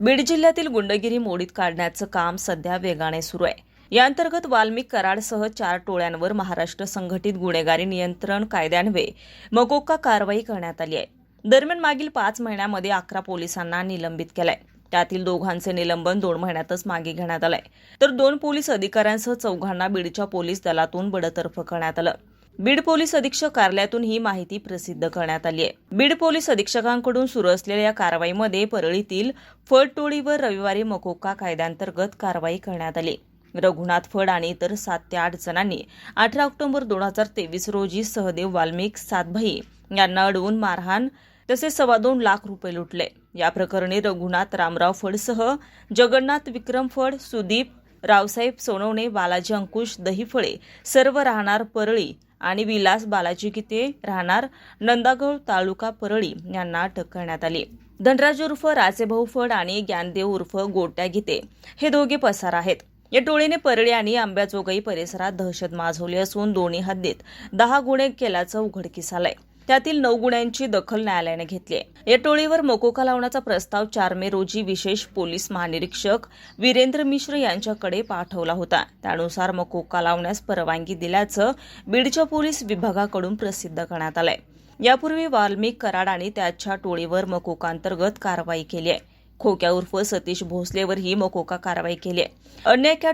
बीड जिल्ह्यातील गुंडगिरी मोडीत काढण्याचं काम सध्या वेगाने सुरू आहे. या अंतर्गत वाल्मिक कराडसह चार टोळ्यांवर महाराष्ट्र संघटित गुन्हेगारी नियंत्रण कायद्यान्वये मकोका कारवाई करण्यात आली आहे. दरम्यान मागील पाच महिन्यामध्ये अकरा पोलिसांना निलंबित केलंय. त्यातील दोघांचे निलंबन दोन महिन्यातच मागे घेण्यात आलंय. तर दोन पोलीस अधिकाऱ्यांसह चौघांना बीडच्या पोलीस दलातून बडतर्फ करण्यात आलं. बीड पोलीस अधीक्षक कार्यालयातून ही माहिती प्रसिद्ध करण्यात आली आहे. बीड पोलीस अधीक्षकांकडून सुरू असलेल्या या कारवाईमध्ये परळीतील फळटोळीवर रविवारी मकोका कायद्यांतर्गत कारवाई करण्यात आली. रघुनाथ फड आणि इतर सात ते आठ जणांनी अठरा ऑक्टोबर दोन हजार तेवीस रोजी सहदेव वाल्मिक सातभाई यांना अडवून मारहाण तसेच सव्वा दोन लाख रुपये लुटले. या प्रकरणी रघुनाथ रामराव फडसह जगन्नाथ विक्रम फड सुदीप रावसाहेब सोनवणे बालाजी अंकुश दहीफळे सर्व राहणार परळी आणि विलास बालाजी गीते राहणार? नंदागौळ तालुका परळी यांना अटक करण्यात आली. धनराज उर्फ राजेभाऊ फड आणि ज्ञानदेव उर्फ गोट्या गीते हे दोघे पसार आहेत. या टोळीने परळी आणि आंब्याजोगाई परिसरात दहशत माजवली असून दोन्ही हद्दीत दहा गुन्हे केल्याचं उघडकीस आलंय. त्यातील नऊ गुन्ह्यांची दखल न्यायालयाने घेतली आहे. या टोळीवर मकोका लावण्याचा प्रस्ताव चार मे रोजी विशेष पोलीस महानिरीक्षक वीरेंद्र मिश्र यांच्याकडे पाठवला होता. त्यानुसार मकोका लावण्यास परवानगी दिल्याचं बीडच्या पोलीस विभागाकडून प्रसिद्ध करण्यात आलंय. यापूर्वी वाल्मिक कराड आणि त्याच्या टोळीवर मकोकांतर्गत कारवाई केली आहे. खोक्या उर्फ सतीश भोसलेवर ही मकोका कारवाई केली आहे. अन्य एका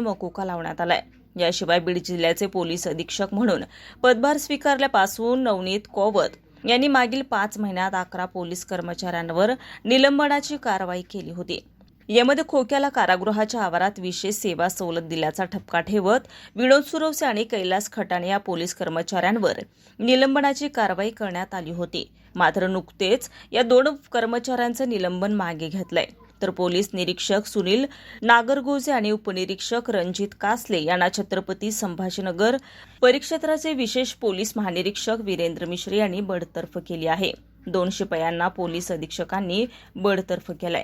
मकोका लावण्यात आलाय. याशिवाय बीड जिल्ह्याचे पोलीस अधीक्षक म्हणून पदभार स्वीकारल्यापासून नवनीत कोवत यांनी मागील पाच महिन्यात अकरा पोलीस कर्मचाऱ्यांवर निलंबनाची कारवाई केली होती. यामध्ये खोक्याला कारागृहाच्या आवारात विशेष सेवा सवलत दिल्याचा ठपका ठेवत विनोद सुरवसे आणि कैलास खटाणे या पोलीस कर्मचाऱ्यांवर निलंबनाची कारवाई करण्यात आली होती. मात्र नुकतेच या दोन कर्मचाऱ्यांचं निलंबन मागे घेतलंय. तर पोलीस निरीक्षक सुनील नागरगोजे आणि उपनिरीक्षक रणजित कासले यांना छत्रपती संभाजीनगर परिक्षेत्राचे विशेष पोलीस महानिरीक्षक वीरेंद्र मिश्रे यांनी बडतर्फ केली आहे. दोन शिपायांना पोलीस अधीक्षकांनी बडतर्फ आहे